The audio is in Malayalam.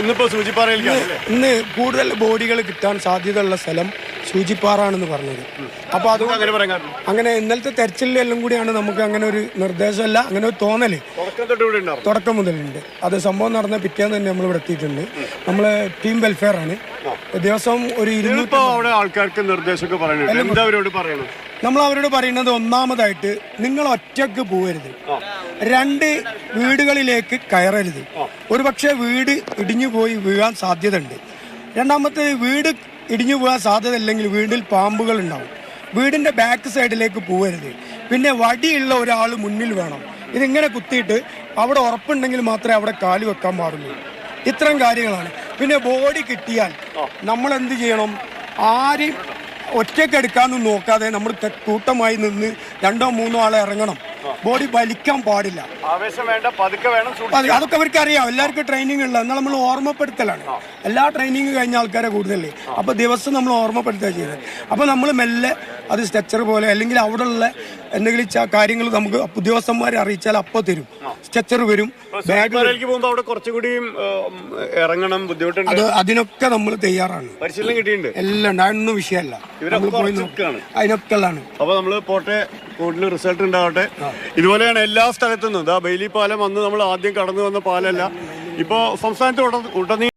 ഇന്നിപ്പോ സൂചിപ്പാറയിലേക്കാണ് അല്ലേ ഇന്ന് കൂടുതൽ ബോഡികൾ കിട്ടാൻ സാധ്യതയുള്ള സ്ഥലം സൂചിപ്പാറാണെന്ന് പറഞ്ഞത്. അപ്പോൾ അത് അങ്ങനെ പറയാൻ കാരണം. അങ്ങനെ ഇന്നലത്തെ തെരച്ചിലെല്ലാം കൂടിയാണ് നമുക്ക് അങ്ങനെ ഒരു നിർദ്ദേശമല്ല അങ്ങനെ ഒരു തോന്നൽ. തുടക്കം തൊട്ട് ഇവിടെ ഉണ്ടാവും. തുടക്കം മുതലുണ്ട്. അത് സംഭവം നടന്ന പിറ്റേന്ന് തന്നെ നമ്മൾ ഇവിടെ എത്തിയിട്ടുണ്ട്. നമ്മൾ ടീം വെൽഫെയർ ആണ് ദിവസം ഒരു ഇരുന്നൂറ്റി ഇപ്പൊ അവിടെ ആൾക്കാർക്ക് നിർദ്ദേശമൊക്കെ പറയുന്നുണ്ട് എന്താ അവരോട് പറയണം നമ്മൾ അവരോട് പറയുന്നത് ഒന്നാമതായിട്ട് നിങ്ങൾ ഒറ്റയ്ക്ക് പോകരുത് രണ്ട് വീടുകളിലേക്ക് കയറരുത്. ഒരുപക്ഷെ വീട് ഇടിഞ്ഞു പോയി വീഴാൻ സാധ്യതയുണ്ട്. രണ്ടാമത്തെ വീട് ഇടിഞ്ഞു പോകാൻ സാധ്യത ഇല്ലെങ്കിൽ വീടിൽ പാമ്പുകൾ ഉണ്ടാവും. വീടിന്റെ ബാക്ക് സൈഡിലേക്ക് പോകരുത് പിന്നെ വടിയുള്ള ഒരാൾ മുന്നിൽ വേണം. ഇതിങ്ങനെ കുത്തിയിട്ട് അവിടെ ഉറപ്പുണ്ടെങ്കിൽ മാത്രമേ അവിടെ കാൽ വെക്കാൻ പാടുള്ളൂ. ഇത്തരം കാര്യങ്ങളാണ്. പിന്നെ ബോഡി കിട്ടിയാൽ നമ്മൾ എന്ത് ചെയ്യണം? ആരെയും ഒറ്റയ്ക്ക് എടുക്കാനും നോക്കാതെ നമ്മൾ കൂട്ടമായി നിന്ന് രണ്ടോ മൂന്നോ ആളെ ഇറങ്ങണം. ബോഡി വലിക്കാൻ പാടില്ല. അതൊക്കെ അവർക്ക് അറിയാം എല്ലാവർക്കും ട്രെയിനിങ് ഉള്ള എന്നാൽ നമ്മൾ ഓർമ്മപ്പെടുത്തലാണ്. എല്ലാ ട്രെയിനിങ് കഴിഞ്ഞ ആൾക്കാരെ കൂടുതലേ അപ്പൊ ദിവസം നമ്മൾ ഓർമ്മപ്പെടുത്തുക ചെയ്യുന്നത് അപ്പൊ നമ്മൾ മെല്ലെ അത് സ്ട്രെച്ചർ പോലെ അല്ലെങ്കിൽ അവിടെ ഉള്ള എന്തെങ്കിലും കാര്യങ്ങൾ നമുക്ക് ഉദ്യോഗസ്ഥന്മാരെ അറിയിച്ചാൽ അപ്പോൾ തരും. സ്ട്രെച്ചർ വരും. അവിടെ കുറച്ചുകൂടിയും ഇറങ്ങണം ബുദ്ധിമുട്ടുണ്ട്. അത് അതിനൊക്കെ നമ്മൾ തയ്യാറാണ്. പരിശീലനം കിട്ടിയിട്ടുണ്ട്. എല്ലാം ഉണ്ട്. വിഷയമല്ല. നമ്മൾ. അതിനൊക്കെ ഉള്ളതാണ്. അപ്പൊ നമ്മൾ പോട്ടെ കൂടുതൽ റിസൾട്ട് ഉണ്ടാവട്ടെ. ഇതുപോലെയാണ് എല്ലാ സ്ഥലത്തുനിന്നും. ബെയിലി പാലം അന്ന് നമ്മൾ ആദ്യം കടന്നു വന്ന പാലല്ല. ഇപ്പോ സംസ്ഥാനത്ത് ഉട- ഉടനീളം